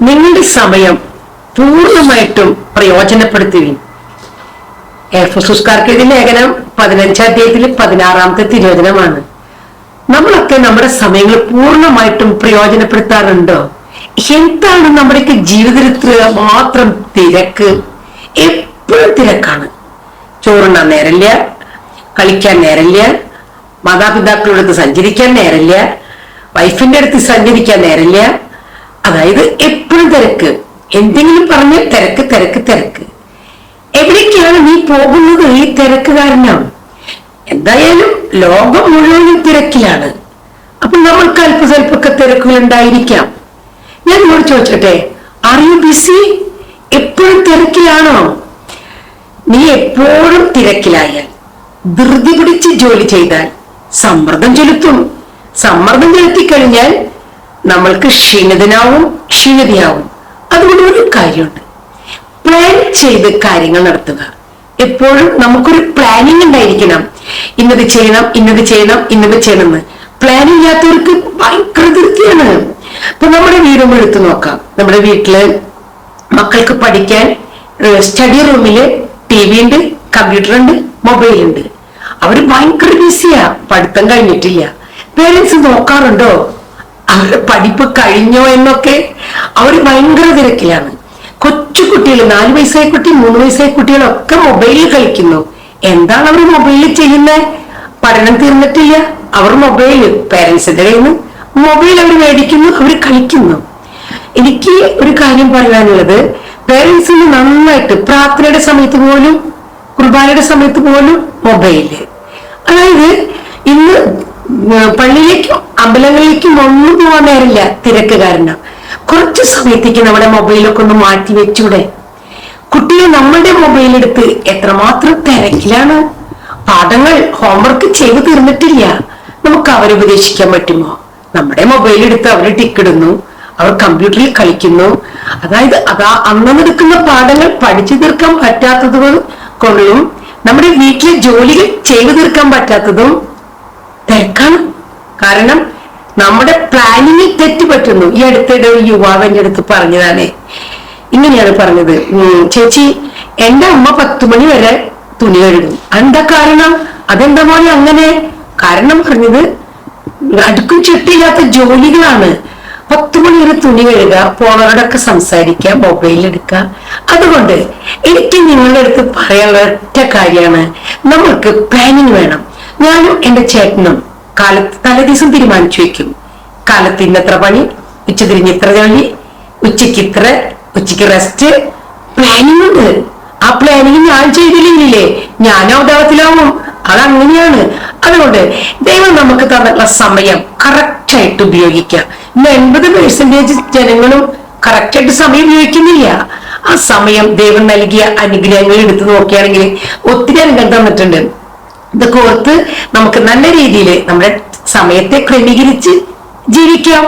നിങ്ങളുടെ സമയം പൂർണമായിട്ടും പ്രയോജനപ്പെടുത്തുകയും എഫസുസ്കാർക്ക് ഇത് ലേഖനം പതിനഞ്ചാം തീയതി പതിനാറാമത്തെ തിരോചനമാണ് നമ്മളൊക്കെ നമ്മുടെ സമയങ്ങൾ പൂർണമായിട്ടും പ്രയോജനപ്പെടുത്താറുണ്ടോ? എന്താണ് നമ്മുടെയൊക്കെ ജീവിതത്തിൽ മാത്രം തിരക്ക്? എപ്പോഴും തിരക്കാണ്. ചോറുണ്ണാൻ നേരമില്ല കളിക്കാൻ നേരമില്ല മാതാപിതാക്കളുടെ അടുത്ത് സഞ്ചരിക്കാൻ നേരമില്ല വൈഫിന്റെ അടുത്ത് സഞ്ചരിക്കാൻ നേരമില്ല. അതായത് തിരക്ക്. എന്തെങ്കിലും പറഞ്ഞ തിരക്ക് തിരക്ക് തിരക്ക്. എവിടേക്കാണ് നീ പോകുന്നത് ഈ തിരക്ക് കാരണം എന്തായാലും ലോകം മുഴുവനും തിരക്കിലാണ്. അപ്പൊ നമ്മൾക്ക് അല്പസ്വല്പൊക്കെ തിരക്കുകൾ ഉണ്ടായിരിക്കാം ഞാൻ നിങ്ങളോട് ചോദിച്ചോട്ടെ ആർ ബിസി എപ്പോഴും തിരക്കിലാണോ? നീ എപ്പോഴും തിരക്കിലായാൽ ധൃതി പിടിച്ച് ജോലി ചെയ്താൽ സമ്മർദ്ദം ചെലുത്തും. സമ്മർദ്ദം ചെലുത്തിക്കഴിഞ്ഞാൽ നമ്മൾക്ക് ക്ഷീണിതനാവും ക്ഷീണിതയാവും അതുകൊണ്ട് ഒരു കാര്യമുണ്ട്. പ്ലാൻ ചെയ്ത് കാര്യങ്ങൾ നടത്തുക. എപ്പോഴും നമുക്കൊരു പ്ലാനിങ് ഉണ്ടായിരിക്കണം. ഇന്നത് ചെയ്യണം ഇന്നത് ചെയ്യണം ഇന്നത് ചെയ്യണം എന്ന് പ്ലാൻ ഇല്ലാത്തവർക്ക് ഭയങ്കര ധൃതിയാണ് ഇപ്പൊ നമ്മുടെ വീടും എടുത്തു നോക്കാം. നമ്മുടെ വീട്ടിൽ മക്കൾക്ക് പഠിക്കാൻ സ്റ്റഡി റൂമിൽ ടി വി ഉണ്ട് കമ്പ്യൂട്ടർ ഉണ്ട് മൊബൈൽ ഉണ്ട്. അവർ ഭയങ്കര ബിസിയാ പഠിത്തം കഴിഞ്ഞിട്ടില്ല. പേരൻസ് നോക്കാറുണ്ടോ? അവരുടെ പഠിപ്പ് കഴിഞ്ഞോ എന്നൊക്കെ അവർ ഭയങ്കര തിരക്കിലാണ്. കൊച്ചു കുട്ടികൾ നാല് വയസ്സായ കുട്ടി മൂന്ന് വയസ്സായ കുട്ടികളൊക്കെ മൊബൈലിൽ കളിക്കുന്നു. എന്താണ് അവർ മൊബൈലിൽ ചെയ്യുന്നത് പഠനം തീർന്നിട്ടില്ല. അവർ മൊബൈൽ പേരൻസിന്റെ കയ്യിൽ നിന്ന് മൊബൈൽ അവർ മേടിക്കുന്നു അവർ കളിക്കുന്നു. എനിക്ക് ഒരു കാര്യം പറയാനുള്ളത്. പേരൻസിന് നന്നായിട്ട് പ്രാർത്ഥനയുടെ സമയത്ത് പോലും കുർബാനയുടെ സമയത്ത് പോലും മൊബൈൽ അതായത് ഇന്ന് പള്ളിയിലേക്കും അമ്പലങ്ങളിലേക്കും ഒന്നും പോകാൻ നേരില്ല തിരക്ക് കാരണം കുറച്ച് സമയത്തേക്ക് നമ്മുടെ മൊബൈലൊക്കെ ഒന്ന് മാറ്റി വെച്ചൂടെ. കുട്ടികൾ നമ്മളുടെ മൊബൈൽ എടുത്ത് എത്രമാത്രം തിരക്കിലാണ്. പാഠങ്ങൾ ഹോംവർക്ക് ചെയ്തു തീർന്നിട്ടില്ല. നമുക്ക് അവരെ ഉപദേശിക്കാൻ പറ്റുമോ? നമ്മുടെ മൊബൈൽ എടുത്ത് അവർ ടിക്കിടുന്നു അവർ കമ്പ്യൂട്ടറിൽ കളിക്കുന്നു. അതായത് അതാ അന്ന് നടക്കുന്ന പാഠങ്ങൾ പഠിച്ചു തീർക്കാൻ പറ്റാത്തത് കൊണ്ടും നമ്മുടെ വീട്ടിലെ ജോലികൾ ചെയ്തു തീർക്കാൻ പറ്റാത്തതും തിരക്കാണ്. കാരണം നമ്മുടെ പ്ലാനിങ്ങിൽ തെറ്റ് പറ്റുന്നു ഈ അടുത്തിടെ ഒരു യുവാവ് എന്റെ അടുത്ത് പറഞ്ഞതാണ്. ഇങ്ങനെയാണ് പറഞ്ഞത്. ചേച്ചി എന്റെ അമ്മ പത്ത് മണി വരെ തുണി കഴുകും. എന്താ കാരണം? അതെന്താ മോനെ അങ്ങനെ? കാരണം പറഞ്ഞത് അടുക്കും ചിട്ടില്ലാത്ത ജോലികളാണ്. പത്ത് മണി വരെ തുണി കഴുകുക പോണവരോടൊക്കെ സംസാരിക്കുക മൊബൈൽ എടുക്കുക. അതുകൊണ്ട് എനിക്ക് നിങ്ങളുടെ അടുത്ത് പറയാനുള്ള ഒറ്റ കാര്യമാണ്. നമ്മൾക്ക് പ്ലാനിങ് വേണം. ഞാനും എന്റെ ചേട്ടനും കാലത്ത് തലേദിവസം തീരുമാനിച്ചു വെക്കും കാലത്ത് ഇന്നത്ര പണി ഉച്ച തിരിഞ്ഞ് ഇത്ര ജോലി ഉച്ചയ്ക്ക് ഇത്ര ഉച്ചയ്ക്ക് റെസ്റ്റ് പ്ലാനിങ് ഉണ്ട്. ആ പ്ലാനിങ് ഞാൻ ചെയ്തില്ലെങ്കിലേ ഞാൻ അവതാളത്തിലാവും. അതങ്ങനെയാണ്. അതുകൊണ്ട് ദൈവം നമുക്ക് തന്നിട്ടുള്ള സമയം കറക്റ്റായിട്ട് ഉപയോഗിക്കാം. ഇന്ന് എൺപത് പെർസെന്റേജ് ജനങ്ങളും കറക്റ്റായിട്ട് സമയം ഉപയോഗിക്കുന്നില്ല. ആ സമയം ദൈവം നൽകിയ അനുഗ്രഹങ്ങൾ എടുത്തു നോക്കുകയാണെങ്കിൽ ഒത്തിരി അനുഗ്രഹം തന്നിട്ടുണ്ട്. ഇതൊക്കെ ഓർത്ത് നമുക്ക് നല്ല രീതിയിൽ നമ്മുടെ സമയത്തെ ക്രമീകരിച്ച് ജീവിക്കാം.